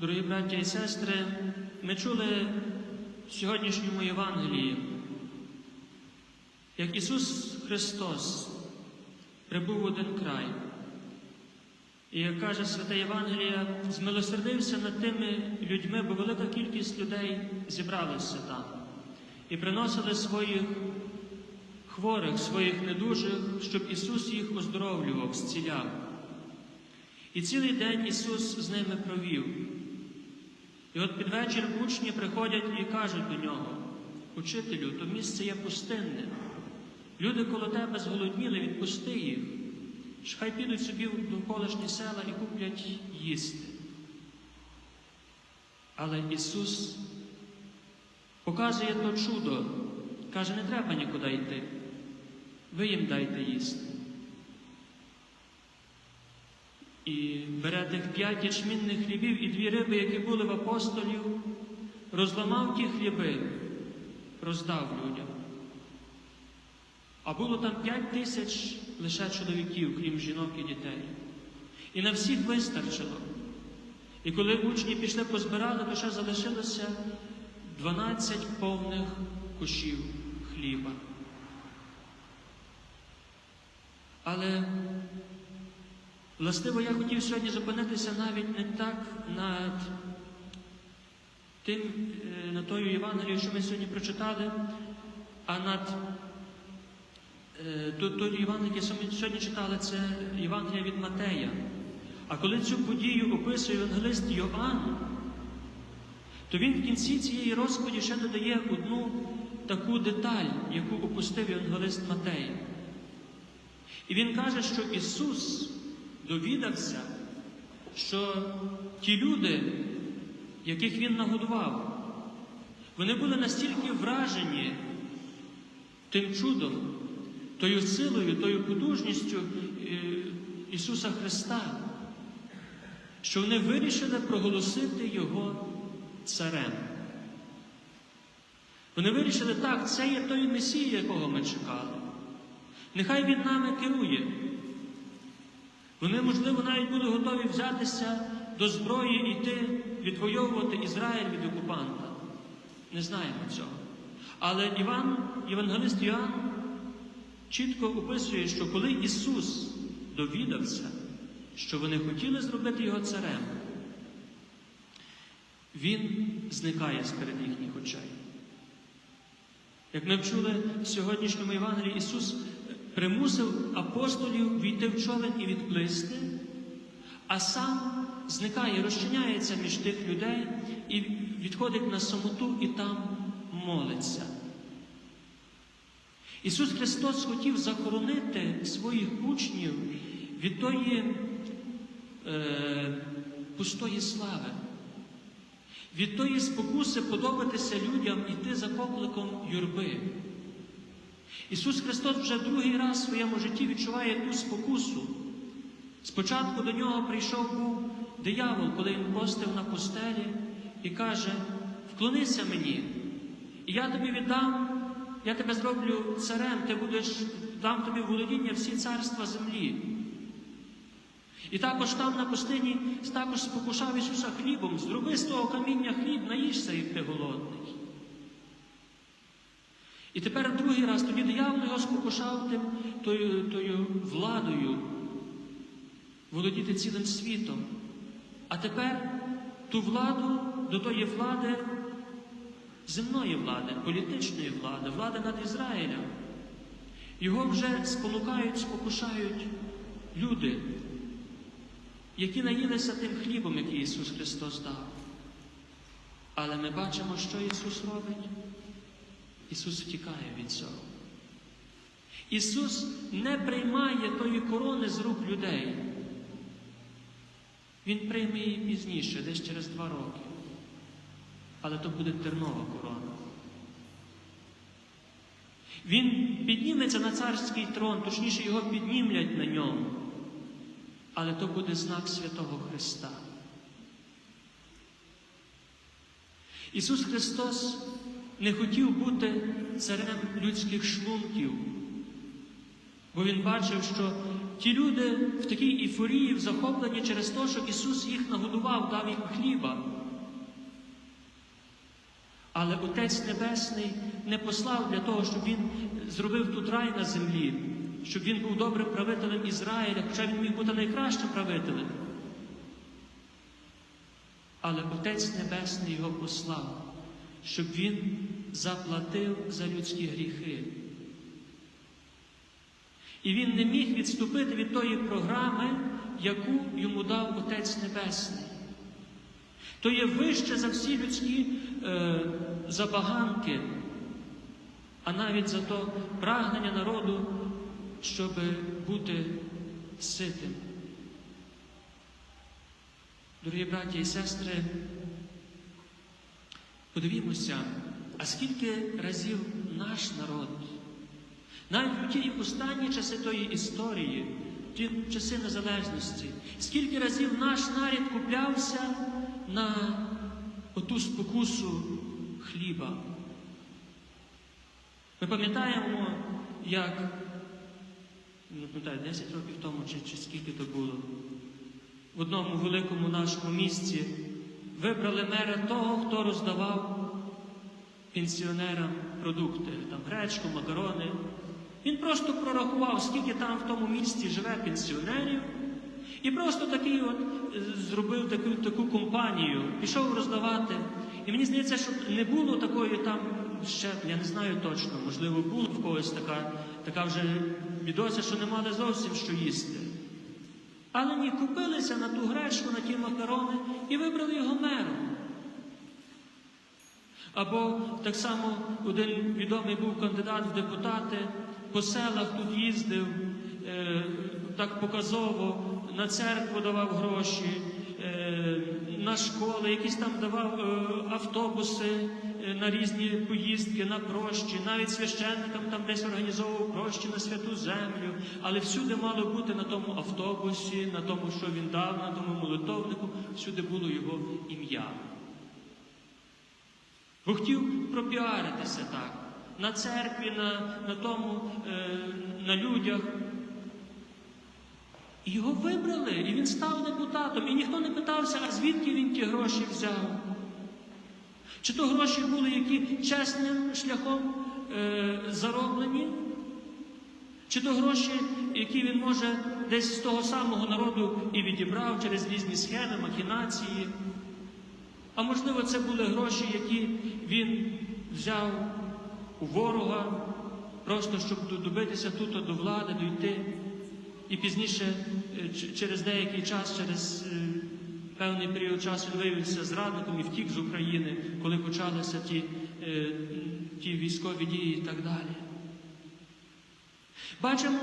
Дорогі браття і сестри, ми чули в сьогоднішньому Євангелії, як Ісус Христос прибув в один край. І як каже Святе Євангелія, змилосердився над тими людьми, бо велика кількість людей зібралася там і приносили своїх хворих, своїх недужих, щоб Ісус їх оздоровлював, зціляв. І цілий день Ісус з ними провів. І от під вечір учні приходять і кажуть до нього, Учителю, то місце є пустинне. Люди коло тебе зголодніли, відпусти їх. Хай підуть собі в довколишні села і куплять їсти. Але Ісус показує то чудо, каже, не треба нікуди йти. Ви їм дайте їсти. І бере тих п'ять ячмінних хлібів і дві риби, які були в апостолів, розламав ті хліби, роздав людям. А було там п'ять тисяч лише чоловіків, крім жінок і дітей. І на всіх вистачило. І коли учні пішли позбирали, то ще залишилося 12 повних кушів хліба. Але властиво я хотів сьогодні зупинитися навіть не так над тим, е, над тою Євангелією, що ми сьогодні прочитали, а над е, тою Євангелією, яке ми сьогодні читали, це Євангелія від Матея. А коли цю подію описує евангелист Йоанн, то він в кінці цієї розповіді ще додає одну таку деталь, яку опустив евангелист Матей. І він каже, що Ісус довідався, що ті люди, яких Він нагодував, вони були настільки вражені тим чудом, тою силою, тою потужністю е, Ісуса Христа, що вони вирішили проголосити Його царем. Вони вирішили, так, це є той Месія, якого ми чекали. Нехай він нами керує. Вони, можливо, навіть були готові взятися до зброї йти відвоювати Ізраїль від окупанта. Не знаємо цього. Але Іван, Євангелист Іоанн, чітко описує, що коли Ісус довідався, що вони хотіли зробити його царем, Він зникає з перед їхніх очей. Як ми чули в сьогоднішньому Євангелії, Ісус примусив апостолів війти в човен і відплисти, а сам зникає, розчиняється між тих людей і відходить на самоту і там молиться. Ісус Христос хотів захоронити своїх учнів від тої е, пустої слави, від тої спокуси подобатися людям іти за покликом юрби. Ісус Христос вже другий раз в своєму житті відчуває ту спокусу. Спочатку до нього прийшов був диявол, коли він постив на постелі і каже: Вклонися мені, і я тобі віддам, я тебе зроблю царем, ти будеш, дам тобі володіння всі царства землі. І також там на пустині також спокушав Ісуса хлібом, зроби з того каміння хліб, наїшся, як ти голодний. І тепер другий раз тоді диявол його спокушав тим, тою, тою владою володіти цілим світом. А тепер ту владу до тої влади, земної влади, політичної влади, влади над Ізраїлем. Його вже спонукають, спокушають люди, які наїлися тим хлібом, який Ісус Христос дав. Але ми бачимо, що Ісус робить. Ісус втікає від цього. Ісус не приймає тої корони з рук людей. Він прийме її пізніше, десь через два роки. Але то буде тернова корона. Він підніметься на царський трон, точніше його піднімлять на ньому. Але то буде знак Святого Христа. Ісус Христос не хотів бути царем людських шлунків, бо Він бачив, що ті люди в такій ейфорії, в захопленні через те, що Ісус їх нагодував, дав їм хліба. Але Отець Небесний не послав для того, щоб Він зробив тут рай на землі, щоб він був добрим правителем Ізраїля, хоча він міг бути найкращим правителем. Але Отець Небесний його послав, щоб він заплатив за людські гріхи. І він не міг відступити від тої програми, яку йому дав Отець Небесний. То є вище за всі людські е, забаганки, а навіть за то прагнення народу, щоб бути ситим. Дорогі браті і сестри, подивімося, а скільки разів наш народ, навіть у ті останні часи тої історії, ті часи незалежності, скільки разів наш нарід куплявся на оту спокусу хліба. Ми пам'ятаємо, як не пам'ятаю, 10 років тому, чи, чи скільки то було, в одному великому нашому місті вибрали мера того, хто роздавав пенсіонерам продукти, там гречку, макарони. Він просто прорахував, скільки там в тому місті живе пенсіонерів, і просто такий от е, зробив таку, таку компанію, пішов роздавати. І мені здається, що не було такої там ще, я не знаю точно, можливо, було в когось така, така вже відося, що не мали зовсім що їсти. Але ні, купилися на ту гречку, на ті макарони і вибрали його мером. Або так само один відомий був кандидат в депутати, по селах тут їздив, е, так показово, на церкву давав гроші, е, на школи, якісь там давав е, автобуси е, на різні поїздки, на прощі, навіть священникам там десь організовував прощі на святу землю, але всюди мало бути на тому автобусі, на тому, що він дав, на тому молитовнику, всюди було його ім'я. Бо хотів пропіаритися так. На церкві, на, на тому, е, на людях. Його вибрали, і він став депутатом. І ніхто не питався, а звідки він ті гроші взяв. Чи то гроші були які чесним шляхом е, зароблені, чи то гроші, які він може десь з того самого народу і відібрав через різні схеми, махінації. А можливо, це були гроші, які він взяв у ворога, просто щоб добитися тут до влади, дійти. І пізніше, через деякий час, через е, певний період часу він виявився зрадником і втік з України, коли почалися ті, е, ті військові дії і так далі. Бачимо,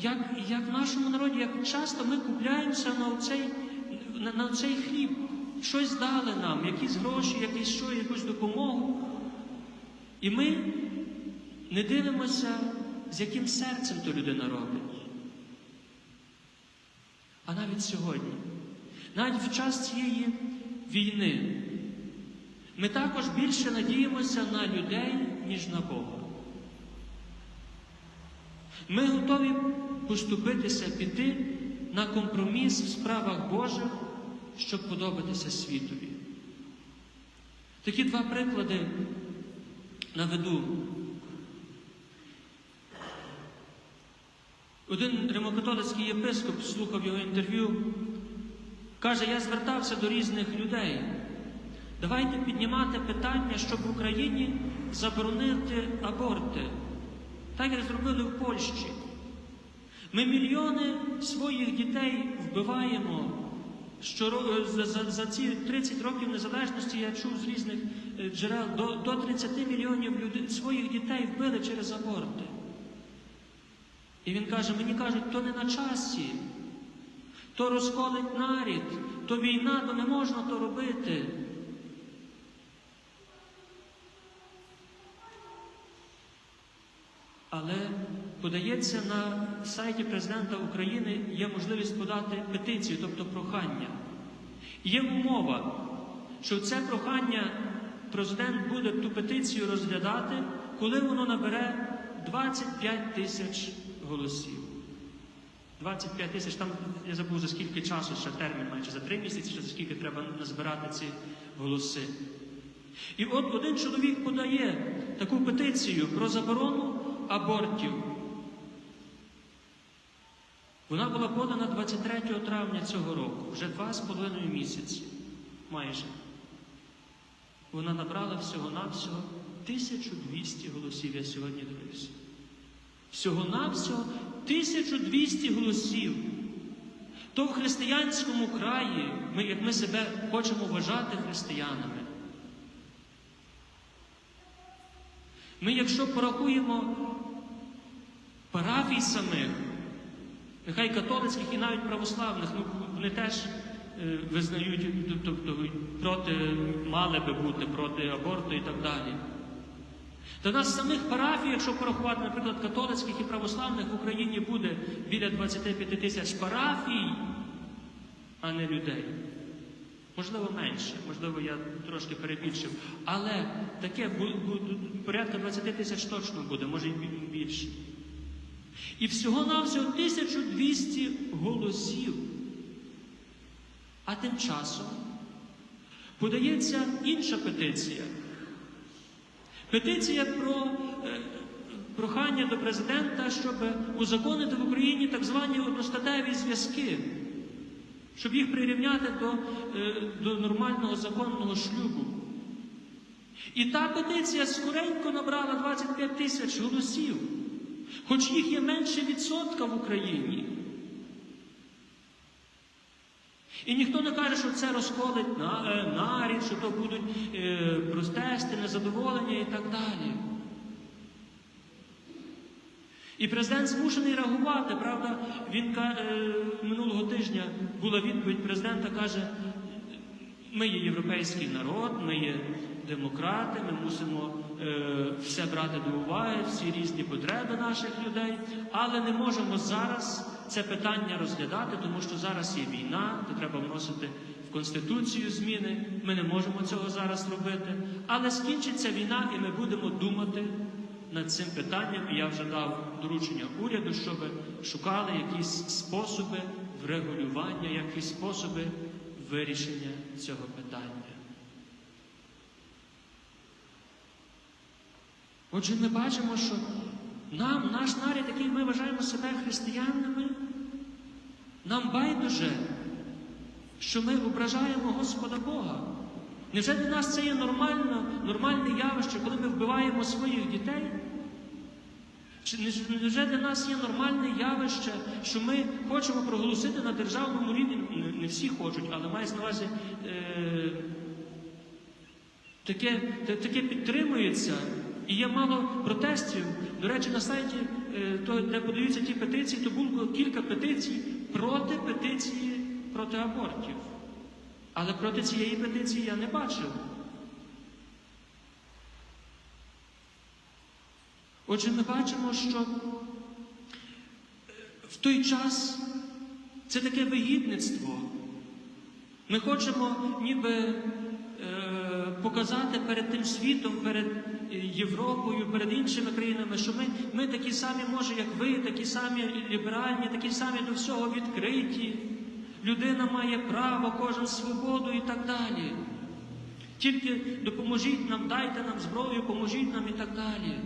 як, як в нашому народі, як часто ми купляємося на цей, на, на цей хліб. Щось дали нам, якісь гроші, якісь що, якусь допомогу. І ми не дивимося, з яким серцем то людина робить. А навіть сьогодні, навіть в час цієї війни, ми також більше надіємося на людей, ніж на Бога. Ми готові поступитися, піти на компроміс в справах Божих, щоб подобатися світові. Такі два приклади наведу. Один римокатолицький єпископ слухав його інтерв'ю, каже, я звертався до різних людей. Давайте піднімати питання, щоб в Україні заборонити аборти, так як зробили в Польщі. Ми мільйони своїх дітей вбиваємо. Щоро, за, ці 30 років незалежності я чув з різних е, джерел до, до 30 мільйонів своїх дітей вбили через аборти. І він каже, мені кажуть, то не на часі, то розколить нарід, то війна, то не можна то робити. Але подається на сайті президента України є можливість подати петицію, тобто прохання. Є умова, що це прохання президент буде ту петицію розглядати, коли воно набере 25 тисяч голосів. 25 тисяч, там я забув за скільки часу, ще термін майже за три місяці, чи за скільки треба назбирати ці голоси. І от один чоловік подає таку петицію про заборону абортів. Вона була подана 23 травня цього року, вже два з половиною місяці. Майже. Вона набрала всього-навсього 1200 голосів. Я сьогодні дивився. Всього-навсього 1200 голосів. То в християнському краї, ми, як ми себе хочемо вважати християнами. Ми, якщо порахуємо парафій самих, нехай католицьких і навіть православних, ну вони теж е, визнають, тобто проти мали би бути проти аборту і так далі. До нас самих парафій, якщо порахувати, наприклад, католицьких і православних в Україні буде біля 25 тисяч парафій, а не людей. Можливо, менше, можливо, я трошки перебільшив. Але таке порядка 20 тисяч точно буде, може і більше. І всього-навсього 1200 голосів. А тим часом подається інша петиція. Петиція про е, прохання до президента, щоб узаконити в Україні так звані одностатеві зв'язки, щоб їх прирівняти до, е, до нормального законного шлюбу. І та петиція скоренько набрала 25 тисяч голосів, хоч їх є менше відсотка в Україні. І ніхто не каже, що це розколить на, е, нарід, що то будуть е, протести, незадоволення і так далі. І президент змушений реагувати, правда, він е, минулого тижня була відповідь президента, каже, ми є європейський народ, ми є демократи, ми мусимо е, все брати до уваги, всі різні потреби наших людей, але не можемо зараз це питання розглядати, тому що зараз є війна, то треба вносити в Конституцію зміни. Ми не можемо цього зараз робити. Але скінчиться війна, і ми будемо думати над цим питанням. І я вже дав доручення уряду, щоб шукали якісь способи врегулювання, якісь способи вирішення цього питання. Отже, ми бачимо, що нам, наш нарід, який ми вважаємо себе християнами, нам байдуже, що ми ображаємо Господа Бога. Невже для нас це є нормально, нормальне явище, коли ми вбиваємо своїх дітей? Чи невже для нас є нормальне явище, що ми хочемо проголосити на державному рівні? Не, всі хочуть, але мається на увазі е, таке, таке підтримується. І є мало протестів. До речі, на сайті, е, де подаються ті петиції, то було кілька петицій проти петиції проти абортів. Але проти цієї петиції я не бачив. Отже, ми бачимо, що е, в той час це таке вигідництво. Ми хочемо ніби е, показати перед тим світом, перед Європою, перед іншими країнами, що ми, ми такі самі, може, як ви, такі самі ліберальні, такі самі до всього відкриті. Людина має право, кожен свободу і так далі. Тільки допоможіть нам, дайте нам зброю, поможіть нам і так далі.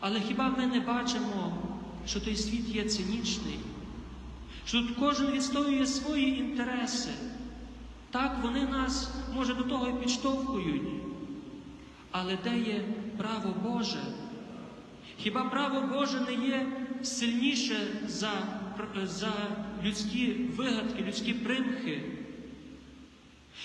Але хіба ми не бачимо, що той світ є цинічний? Що тут кожен відстоює свої інтереси? Так, вони нас, може, до того і підштовхують. Але де є право Боже? Хіба право Боже не є сильніше за, за людські вигадки, людські примхи?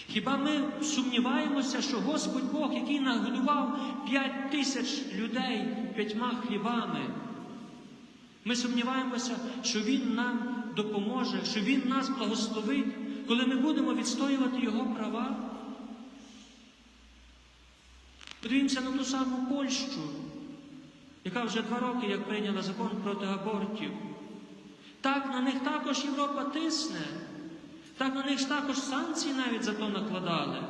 Хіба ми сумніваємося, що Господь Бог, який нагодував п'ять тисяч людей п'ятьма хлібами, ми сумніваємося, що Він нам допоможе, що Він нас благословить, коли ми будемо відстоювати Його права? Подивімося на ту саму Польщу, яка вже два роки як прийняла закон проти абортів. Так на них також Європа тисне. Так на них також санкції навіть за то накладали.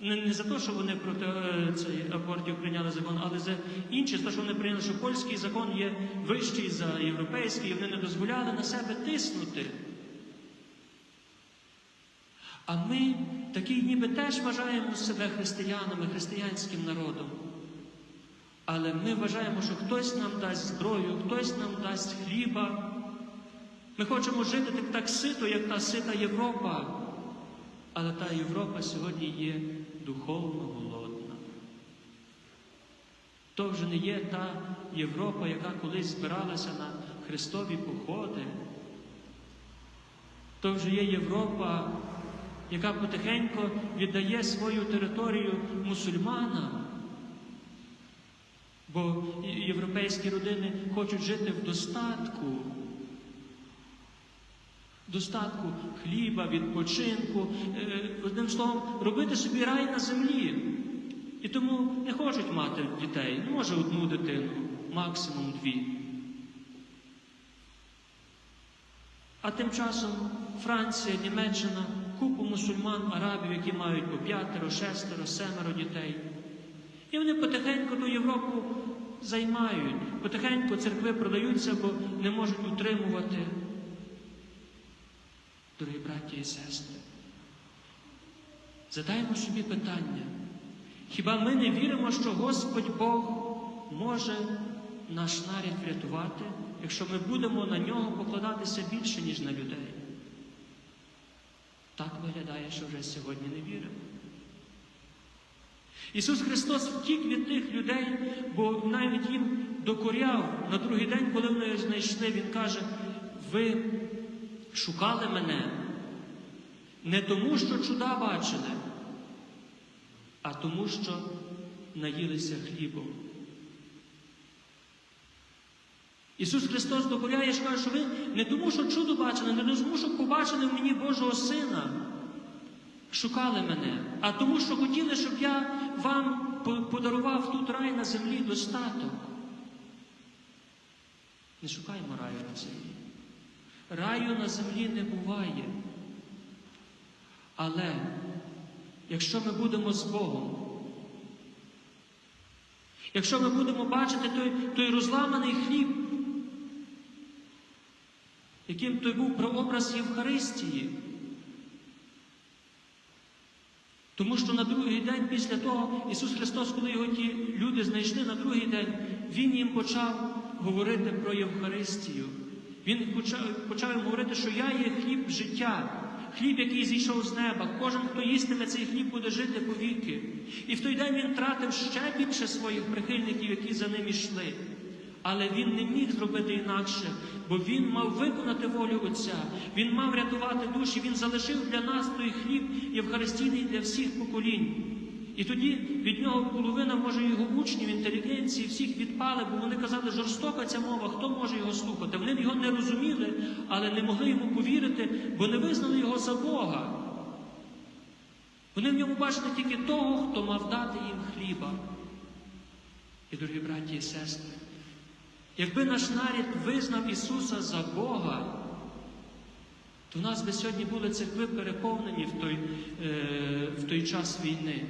Не, не за те, що вони проти е, цей, абортів прийняли закон, але за інше, за те, що вони прийняли, що польський закон є вищий за європейський, і вони не дозволяли на себе тиснути. А ми такі ніби теж вважаємо себе християнами, християнським народом. Але ми вважаємо, що хтось нам дасть зброю, хтось нам дасть хліба. Ми хочемо жити так, так сито, як та сита Європа. Але та Європа сьогодні є духовно голодна. То вже не є та Європа, яка колись збиралася на Христові походи. То вже є Європа, яка потихеньку віддає свою територію мусульманам. Бо європейські родини хочуть жити в достатку. Достатку хліба, відпочинку, е, одним словом, робити собі рай на землі. І тому не хочуть мати дітей, ну, може одну дитину, максимум дві. А тим часом Франція, Німеччина, купу мусульман, арабів, які мають по п'ятеро, шестеро, семеро дітей. І вони потихеньку ту Європу займають, потихеньку церкви продаються, бо не можуть утримувати. Дорогі браті і сестри, задаймо собі питання. Хіба ми не віримо, що Господь Бог може наш наряд врятувати, якщо ми будемо на нього покладатися більше, ніж на людей? Так виглядає, що вже сьогодні не віримо. Ісус Христос втік від тих людей, бо навіть їм докоряв на другий день, коли вони його знайшли, Він каже, ви шукали мене не тому, що чуда бачили, а тому, що наїлися хлібом. Ісус Христос докоряє, що каже, що ви не тому, що чудо бачили, не тому, що побачили в мені Божого Сина, шукали мене, а тому, що хотіли, щоб я вам подарував тут рай на землі достаток. Не шукаємо раю на землі. Раю на землі не буває. Але якщо ми будемо з Богом, якщо ми будемо бачити той, той розламаний хліб, яким той був прообраз Євхаристії, тому що на другий день після того Ісус Христос, коли його ті люди знайшли на другий день, Він їм почав говорити про Євхаристію. Він почав, почав їм говорити, що я є хліб життя, хліб, який зійшов з неба. Кожен, хто їстиме цей хліб, буде жити повіки. І в той день він тратив ще більше своїх прихильників, які за ним йшли. Але він не міг зробити інакше, бо він мав виконати волю Отця, він мав рятувати душі, він залишив для нас той хліб євхаристійний для всіх поколінь. І тоді від нього половина, може, його учнів, інтелігенції, всіх відпали, бо вони казали, жорстока ця мова, хто може його слухати? Вони його не розуміли, але не могли йому повірити, бо не визнали його за Бога. Вони в ньому бачили тільки того, хто мав дати їм хліба. І, дорогі браті і сестри, якби наш нарід визнав Ісуса за Бога, то в нас би сьогодні були церкви переповнені в той, е, в той час війни.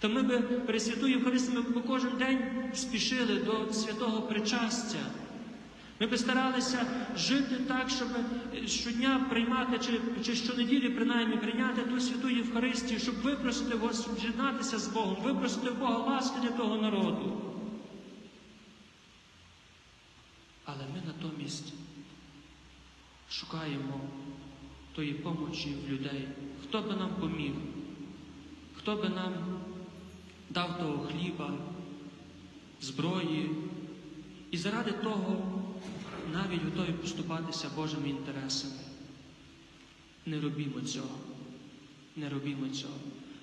То ми би перед Святою Євхаристію, ми б кожен день спішили до святого причастя. Ми би старалися жити так, щоб щодня приймати, чи, чи щонеділі принаймні прийняти ту святу Євхаристію, щоб випросити Господь, з'єднатися з Богом, випросити Бога ласки для того народу. Але ми натомість шукаємо тої помочі в людей, хто би нам поміг, хто би нам дав того хліба, зброї, і заради того навіть готові поступатися Божими інтересами. Не робімо цього, не робімо цього.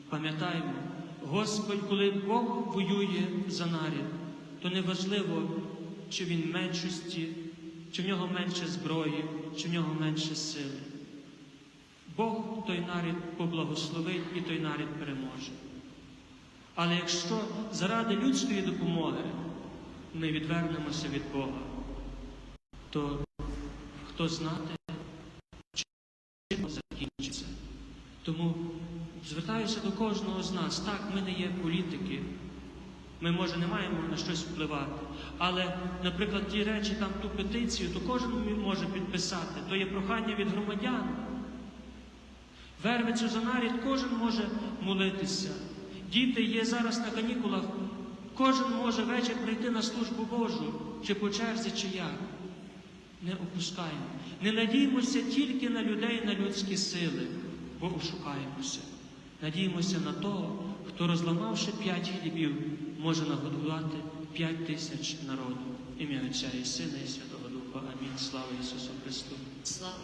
Пам'ятаємо, Господь, коли Бог воює за нарід, то неважливо, чи він меншості, чи в нього менше зброї, чи в нього менше сили. Бог той нарід поблагословить і той нарід переможе. Але якщо заради людської допомоги ми відвернемося від Бога, то хто знати, чим закінчиться. Тому звертаюся до кожного з нас. Так, ми не є політики. Ми, може, не маємо на щось впливати. Але, наприклад, ті речі, там ту петицію, то кожен може підписати. То є прохання від громадян. Вервицю за нарід кожен може молитися. Діти є зараз на канікулах. Кожен може вечір прийти на службу Божу, чи по черзі, чи як. Не опускаємо. Не надіємося тільки на людей, на людські сили, бо ошукаємося. Надіємося на того, хто, розламавши п'ять хлібів, може нагодувати п'ять тисяч народу. Ім'я Отця і Сина і Святого Духа. Амінь. Слава Ісусу Христу. Слава